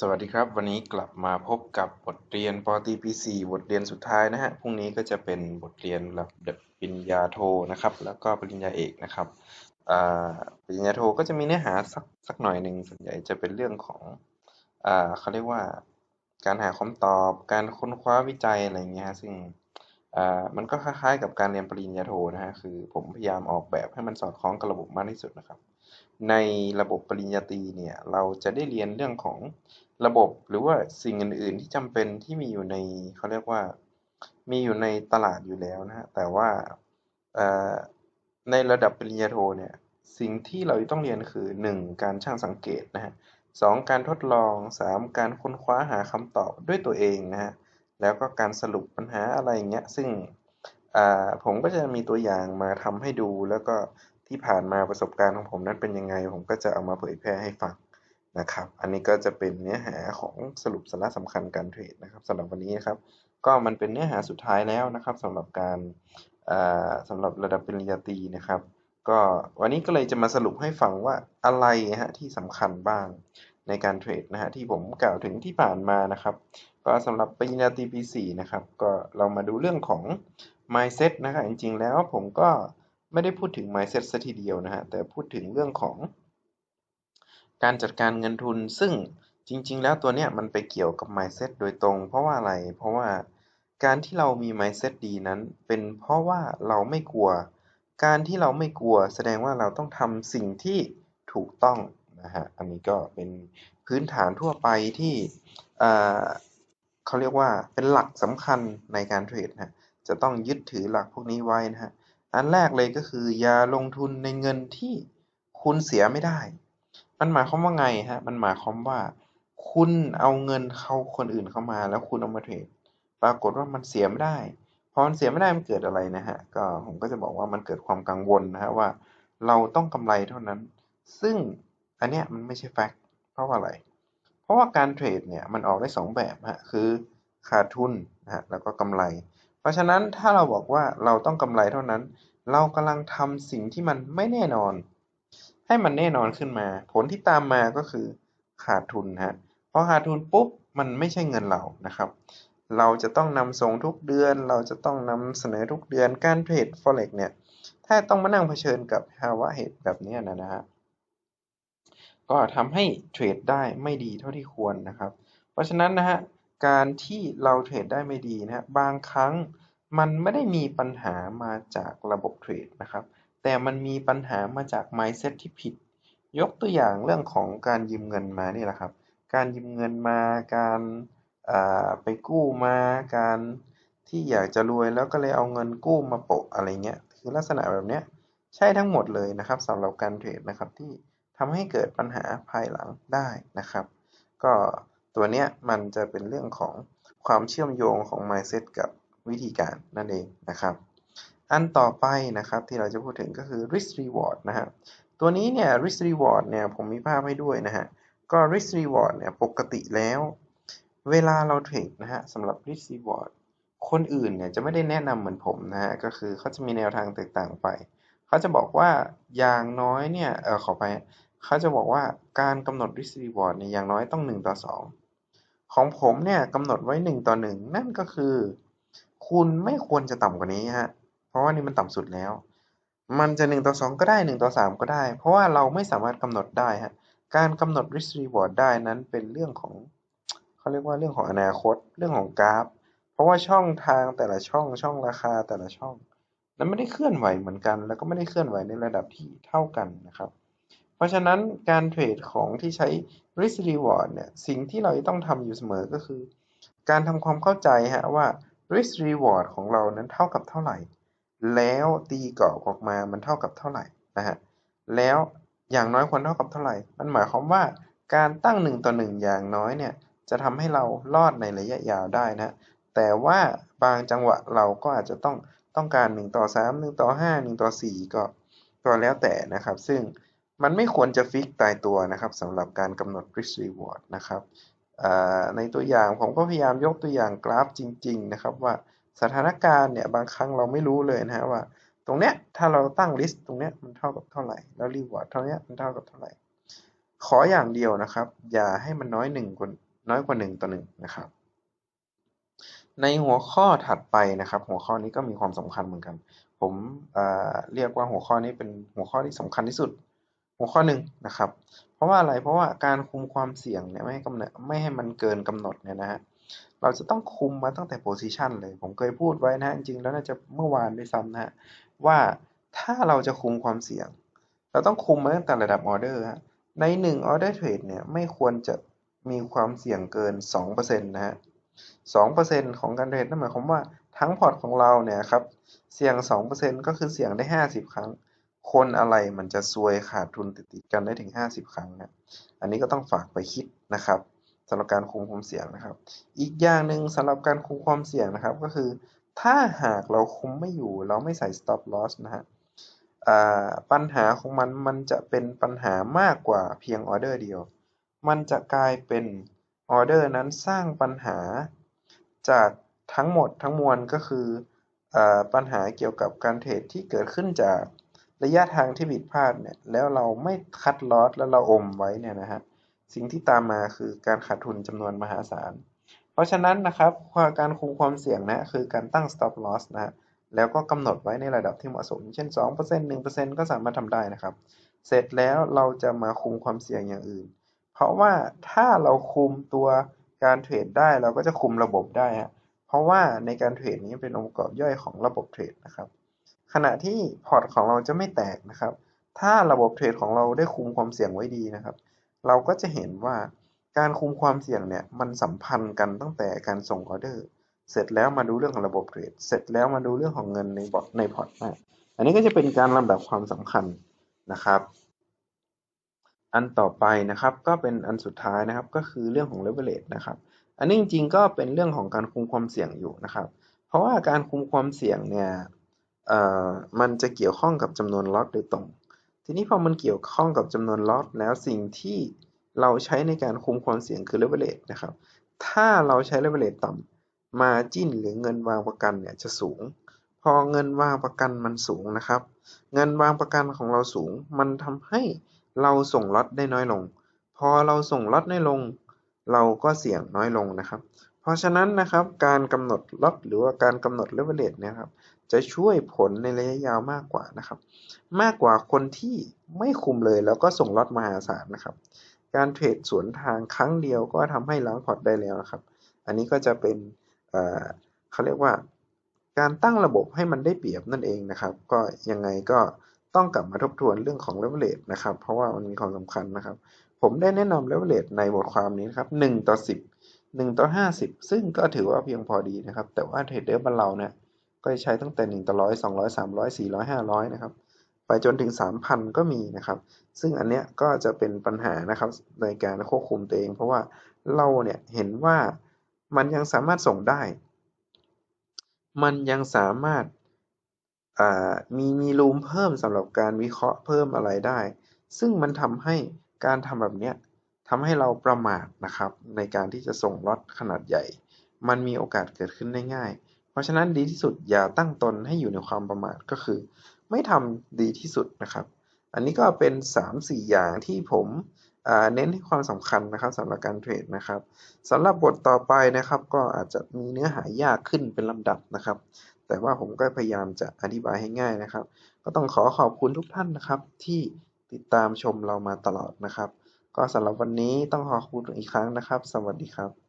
สวัสดีครับ วันนี้กลับมาพบกับบทเรียนปตีปี4บทเรียนสุดท้ายนะฮะพรุ่งนี้ก็จะเป็นบทเรียนระดับปริญญาโทนะครับ แล้วก็ปริญญาเอกนะครับปริญญาโทก็จะมีเนื้อหาสักสักหน่อยหนึ่งส่วนใหญ่จะเป็นเรื่องของอเขาเรียกว่าการหาคำตอบ การค้นคว้าวิจัยอะไรเงี้ยซึ่งมันก็คล้ายๆ กับการเรียนปริญญาโทนะฮะคือผมพยายามออกแบบให้มันสอดคล้องกับระบบมากที่สุดนะครับ ในระบบปริญญาตรีเนี่ยเราจะได้เรียนเรื่องของระบบหรือว่าสิ่งอื่น ๆ ที่จำเป็นที่มีอยู่ในเขาเรียกว่า มีอยู่ในตลาดอยู่แล้วนะฮะแต่ว่าในระดับปริญญาโทเนี่ยสิ่งที่เราต้องเรียนคือ 1. การช่างสังเกตนะฮะสการทดลอง 3. การค้นคว้าหาคำตอบด้วยตัวเองนะฮะแล้วก็การสรุปปัญหาอะไรเงี้ยซึ่งผมก็จะมีตัวอย่างมาทำให้ดูแล้วก็ ที่ผ่านมาประสบการณ์ของผมนั้นเป็นยังไง ผมก็จะเอามาเผยแพร่ให้ฟังนะครับ อันนี้ก็จะเป็นเนื้อหาของสรุปสาระสำคัญการเทรดนะครับสำหรับวันนี้นะครับ ก็มันเป็นเนื้อหาสุดท้ายแล้วนะครับสำหรับการสำหรับระดับปริญญาตรีนะครับ ก็วันนี้ก็เลยจะมาสรุปให้ฟังว่าอะไรฮะที่สำคัญบ้างในการเทรดนะฮะที่ผมกล่าวถึงที่ผ่านมานะครับ ก็สำหรับปริญญาตรีปี4นะครับ ก็เรามาดูเรื่องของ mindset นะครับจริงๆแล้วผมก็ ไม่ได้พูดถึง mindset ซะทีเดียวนะฮะ แต่พูดถึงเรื่องของการจัดการเงินทุน ซึ่งจริง ๆ แล้วตัวเนี้ยมันไปเกี่ยวกับ mindset โดยตรง เพราะว่าอะไร เพราะว่าการที่เรามี mindset ดีนั้น เป็นเพราะว่าเราไม่กลัว การที่เราไม่กลัว แสดงว่าเราต้องทำสิ่งที่ถูกต้องนะฮะ อันนี้ก็เป็นพื้นฐานทั่วไปที่เขาเรียกว่าเป็นหลักสำคัญในการเทรดนะจะต้องยึดถือหลักพวกนี้ไว้นะฮะ อันแรกเลยก็คือ อย่าลงทุนในเงินที่คุณเสียไม่ได้ มันหมายความว่าไงฮะ มันหมายความว่า คุณเอาเงินเขาคนอื่นเข้ามา แล้วคุณเอามาเทรด ปรากฏว่ามันเสียไม่ได้พอมันเสียไม่ได้มันเกิดอะไรนะฮะ ก็ผมก็จะบอกว่ามันเกิดความกังวลนะฮะว่า เราต้องกำไรเท่านั้น ซึ่งอันเนี้ยมันไม่ใช่แฟกต์ เพราะว่าอะไร เพราะว่าการเทรดเนี่ยมันออกได้ 2 แบบฮะ คือขาดทุนนะฮะ แล้วก็กำไร เพราะฉะนั้นถ้าเราบอกว่าเราต้องกำไรเท่านั้น เรากำลังทำสิ่งที่มันไม่แน่นอน ให้มันแน่นอนขึ้นมา ผลที่ตามมาก็คือขาดทุนฮะพอขาดทุนปุ๊บมันไม่ใช่เงินเรานะครับ เราจะต้องนำส่งทุกเดือน เราจะต้องนำเสนอทุกเดือนการเทรด forex เนี่ย ถ้าต้องมานั่งเผชิญกับภาวะเหตุแบบนี้นะนะฮะก็ทำให้เทรดได้ไม่ดีเท่าที่ควรนะครับ เพราะฉะนั้นนะฮะการที่เราเทรดได้ไม่ดีนะบางครั้ง มันไม่ได้มีปัญหามาจากระบบเทรดนะครับ แต่มันมีปัญหามาจาก mindset ที่ผิด ยกตัวอย่างเรื่องของการยืมเงินมานี่แหละครับ การยืมเงินมา การไปกู้มา การที่อยากจะรวยแล้วก็เลยเอาเงินกู้มาโปะอะไรเงี้ย คือลักษณะแบบเนี้ยใช่ทั้งหมดเลยนะครับสำหรับการเทรดนะครับที่ทำให้เกิดปัญหาภายหลังได้นะครับ ก็ตัวเนี้ยมันจะเป็นเรื่องของความเชื่อมโยงของ mindset กับ วิธีการนั่นเองนะครับ อันต่อไปนะครับที่เราจะพูดถึงก็คือ risk reward นะฮะตัวนี้เนี่ย risk reward เนี่ยผมมีภาพให้ด้วยนะฮะก็ risk reward เนี่ยปกติแล้ว เวลาเราเทรดนะฮะสำหรับ risk reward คนอื่นเนี่ยจะไม่ได้แนะนำเหมือนผมนะฮะก็คือเขาจะมีแนวทางแตกต่างไป เขาจะบอกว่าอย่างน้อยเนี่ยเออขอไปเขาจะบอกว่าการกำหนด risk reward เนี่ยอย่างน้อยต้อง 1 ต่อ 2 ของผมเนี่ยกำหนดไว้หนึ่งต่อหนึ่งนั่นก็คือ คุณไม่ควรจะต่ำกว่านี้ฮะ เพราะว่านี่มันต่ำสุดแล้ว มันจะหนึ่งต่อสองก็ได้หนึ่งต่อสามก็ได้ เพราะว่าเราไม่สามารถกำหนดได้ฮะ การกำหนด risk reward ได้นั้นเป็นเรื่องของเขาเรียกว่าเรื่องของอนาคต เรื่องของกราฟ เพราะว่าช่องทางแต่ละช่องช่องราคาแต่ละช่อง นั้นไม่ได้เคลื่อนไหวเหมือนกัน แล้วก็ไม่ได้เคลื่อนไหวในระดับที่เท่ากันนะครับ เพราะฉะนั้นการเทรดของที่ใช้ risk reward เนี่ย สิ่งที่เราต้องทำอยู่เสมอก็คือ การทำความเข้าใจฮะว่า risk reward ของเรานั้นเท่ากับเท่าไหร่ แล้วตีกรอบออกมามันเท่ากับเท่าไหร่นะฮะแล้วอย่างน้อยควรเท่ากับเท่าไหร่ มันหมายความว่าการตั้งหนึ่งต่อหนึ่งอย่างน้อยเนี่ยจะทำให้เรารอดในระยะยาวได้นะแต่ว่าบางจังหวะเราก็อาจจะต้องต้องการ1ต่อ3 1ต่อ5 1ต่อ4ก็ก็แล้วแต่นะครับ ซึ่งมันไม่ควรจะฟิกตายตัวนะครับสำหรับการกำหนด risk reward นะครับ ในตัวอย่างผมก็พยายามยกตัวอย่างกราฟจริง ๆ นะครับ ว่าสถานการณ์เนี่ยบางครั้งเราไม่รู้เลยนะฮะว่า ตรงเนี้ยถ้าเราตั้ง list ตรงเนี้ยมันเท่ากับเท่าไหร่แล้ว reward เท่านี้มันเท่ากับเท่าไหร่ ขออย่างเดียวนะครับ อย่าให้มันน้อยหนึ่งกว่าน้อยกว่า1ต่อ1นะครับ ในหัวข้อถัดไปนะครับ หัวข้อนี้ก็มีความสำคัญเหมือนกัน ผมเเรียกว่าหัวข้อนี้เป็นหัวข้อที่สำคัญที่สุด หัวข้อหนึ่งนะครับ เพราะว่าอะไรเพราะว่าการคุมความเสี่ยงเนี่ยไม่ให้กำเนิดไม่ให้มันเกินกำหนดเนี่ยนะฮะเราจะต้องคุมมาตั้งแต่โพซิชันเลย ผมเคยพูดไว้นะจริงแล้วน่าจะเมื่อวานด้วยซ้ำนะฮะว่าถ้าเราจะคุมความเสี่ยง เราต้องคุมมาตั้งแต่ระดับออเดอร์ฮะใน1ออเดอร์เทรดเนี่ยไม่ควรจะมีความเสี่ยงเกิน 2%นะฮะ 2%ของการเทรดนั่นหมายความว่าทั้งพอร์ตของเราเนี่ยครับ เสี่ยง 2%ก็คือเสี่ยงได้ 50 ครั้ง คนอะไรมันจะซวยขาดทุนติดๆกันได้ถึง 50 ครั้งนะอันนี้ก็ต้องฝากไปคิดนะครับสำหรับการคุมความเสี่ยงนะครับ อีกอย่างหนึ่งสำหรับการคุมความเสี่ยงนะครับก็คือ ถ้าหากเราคุมไม่อยู่เราไม่ใส่ stop loss นะฮะปัญหาของมันมันจะเป็นปัญหามากกว่าเพียงออเดอร์เดียว มันจะกลายเป็นออเดอร์นั้นสร้างปัญหาจากทั้งหมดทั้งมวลก็คืออปัญหาเกี่ยวกับการเทรดที่เกิดขึ้นจาก ระยะทางที่ผิดพลาดเนี่ยแล้วเราไม่คัดลอสแล้วเราอมไว้เนี่ยนะฮะสิ่งที่ตามมาคือการขาดทุนจำนวนมหาศาล เพราะฉะนั้นนะครับการคุมความเสี่ยงนะคือการตั้ง stop loss นะฮะแล้วก็กำหนดไว้ในระดับที่เหมาะสม เช่น 2% 1%ก็สามารถทำได้นะครับ เสร็จแล้วเราจะมาคุมความเสี่ยงอย่างอื่น เพราะว่าถ้าเราคุมตัวการเทรดได้เราก็จะคุมระบบได้ฮะเพราะว่าในการเทรดนี้เป็นองค์ประกอบย่อยของระบบเทรดนะครับ ขณะที่พอร์ตของเราจะไม่แตกนะครับ ถ้าระบบเทรดของเราได้คุมความเสี่ยงไว้ดีนะครับ เราก็จะเห็นว่าการคุมความเสี่ยงเนี่ยมันสัมพันธ์กันตั้งแต่การส่งออเดอร์ เสร็จแล้วมาดูเรื่องของระบบเทรด เสร็จแล้วมาดูเรื่องของเงินในบอทในพอร์ตนะอันนี้ก็จะเป็นการลำดับความสำคัญนะครับ อันต่อไปนะครับก็เป็นอันสุดท้ายนะครับก็คือเรื่องของ leverage นะครับ อันนี้จริงๆก็เป็นเรื่องของการคุมความเสี่ยงอยู่นะครับ เพราะว่าการคุมความเสี่ยงเนี่ย มันจะเกี่ยวข้องกับจำนวนล็อตโดยตรง ทีนี้พอมันเกี่ยวข้องกับจำนวนล็อตแล้วสิ่งที่เราใช้ในการคุมความเสี่ยงคือ leverage นะครับ ถ้าเราใช้ leverage ต่ำมาจิ้นหรือเงินวางประกันเนี่ยจะสูง พอเงินวางประกันมันสูงนะครับ เงินวางประกันของเราสูง มันทำให้เราส่งล็อตได้น้อยลง พอเราส่งล็อตน้อยลง เราก็เสี่ยงน้อยลงนะครับ เพราะฉะนั้นนะครับ การกำหนดล็อตหรือว่าการกำหนดเลเวลเลตเนี่ยครับ จะช่วยผลในระยะยาวมากกว่านะครับ มากกว่าคนที่ไม่คุมเลยแล้วก็ส่งล็อตมหาศาลนะครับ การเทรดสวนทางครั้งเดียวก็ทำให้ล้างพอร์ตได้แล้วนะครับ อันนี้ก็จะเป็นเขาเรียกว่า การตั้งระบบให้มันได้เปรียบนั่นเองนะครับ ก็ยังไงก็ต้องกลับมาทบทวนเรื่องของ leverage นะครับ เพราะว่ามันมีความสำคัญนะครับ ผมได้แนะนำ leverage ในบทความนี้นครับ1ต่อ10 1ต่อ50 ซึ่งก็ถือว่าเพียงพอดีนะครับ แต่ว่าเทรดเดอร์บ้านเราเนี่ย ก็ใช้ตั้งแต่1ต่อ100 200 300 400 500นะครับ ไปจนถึง 3,000 ก็มีนะครับ ซึ่งอันเนี้ยก็จะเป็นปัญหานะครับในการควบคุมตัวเอง เพราะว่าเราเนี่ยเห็นว่ามันยังสามารถส่งได้ มันยังสามารถมีมีรูมเพิ่มสำหรับการวิเคราะห์เพิ่มอะไรได้ ซึ่งมันทำให้การทำแบบเนี้ยทำให้เราประมาทนะครับ ในการที่จะส่งล็อตขนาดใหญ่ มันมีโอกาสเกิดขึ้นได้ง่าย เพราะฉะนั้นดีที่สุดอย่าตั้งตนให้อยู่ในความประมาทก็คือ ไม่ทำดีที่สุดนะครับ อันนี้ก็เป็น 3-4 อย่างที่ผมเน้นให้ความสำคัญนะครับสำหรับการเทรดนะครับสำหรับบทต่อไปนะครับ ก็อาจจะมีเนื้อหายากขึ้นเป็นลำดับนะครับ แต่ว่าผมก็พยายามจะอธิบายให้ง่ายนะครับ ก็ต้องขอขอบคุณทุกท่านนะครับ ที่ติดตามชมเรามาตลอดนะครับ ก็สำหรับวันนี้ต้องขอขอบคุณอีกครั้งนะครับ สวัสดีครับ